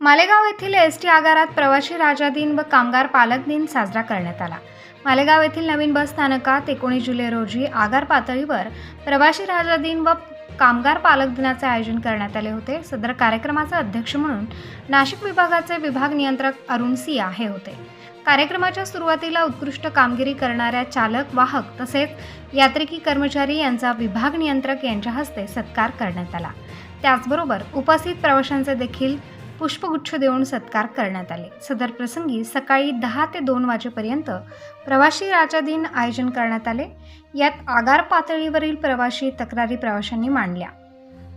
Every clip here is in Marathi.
मालेगाव येथील एस टी आगारात प्रवासी राजा दिन व कामगार पालक दिन साजरा करण्यात आला. मालेगाव येथील नवीन बस स्थानकात एकोणीस जुलै रोजी आगार पातळीवर प्रवासी राजा दिन व कामगार पालक दिनाचे आयोजन करण्यात आले होते. सदर कार्यक्रमाचे अध्यक्ष म्हणून नाशिक विभागाचे विभाग नियंत्रक अरुण सिया हे होते. कार्यक्रमाच्या सुरुवातीला उत्कृष्ट कामगिरी करणाऱ्या चालक वाहक तसेच यात्रिकी कर्मचारी यांचा विभाग नियंत्रक यांच्या हस्ते सत्कार करण्यात आला. त्याचबरोबर उपस्थित प्रवाशांचे देखील पुष्पगुच्छ देऊन सत्कार करण्यात आले. सदर प्रसंगी सकाळी दहा ते दोन वाजेपर्यंत प्रवासी राजा दिन आयोजन करण्यात आले. यात आगार पातळीवरील प्रवाशी तक्रारी प्रवाशांनी मांडल्या.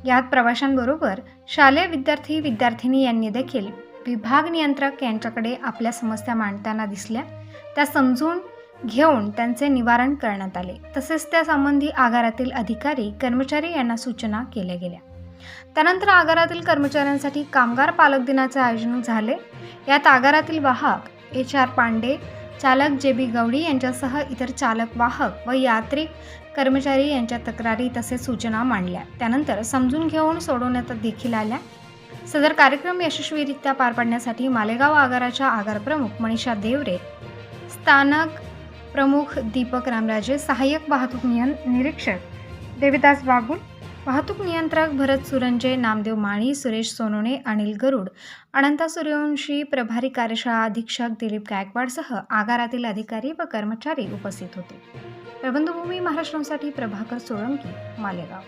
यात प्रवाशांबरोबर शालेय विद्यार्थी विद्यार्थिनी यांनी देखील विभाग नियंत्रक यांच्याकडे आपल्या समस्या मांडताना दिसल्या. त्या समजून घेऊन त्यांचे निवारण करण्यात आले. तसेच त्या संबंधी आगारातील अधिकारी कर्मचारी यांना सूचना केल्या गेल्या. त्यानंतर आगारातील कर्मचाऱ्यांसाठी कामगार पालक दिनाचे आयोजन झाले. यात आगारातील वाहक एच आर पांडे चालक जे बी गवडी यांच्यासह इतर चालक वाहक व यात्रिक कर्मचारी यांच्या तक्रारी तसेच सूचना मांडल्या. त्यानंतर समजून घेऊन सोडवण्यात देखील आल्या. सदर कार्यक्रम यशस्वीरित्या पार पाडण्यासाठी मालेगाव आगाराच्या आगार प्रमुख मनीषा देवरे स्थानक प्रमुख दीपक रामराजे सहाय्यक वाहतूक नियन निरीक्षक देविदास बागुल वाहतूक नियंत्रक भरत सुरंजे नामदेव माळी सुरेश सोनोने अनिल गरुड अनंता सूर्यवंशी प्रभारी कार्यशाळा अधीक्षक दिलीप गायकवाडसह आगारातील अधिकारी व कर्मचारी उपस्थित होते. प्रबंधभूमी महाराष्ट्रासाठी प्रभाकर सोळंकी मालेगाव.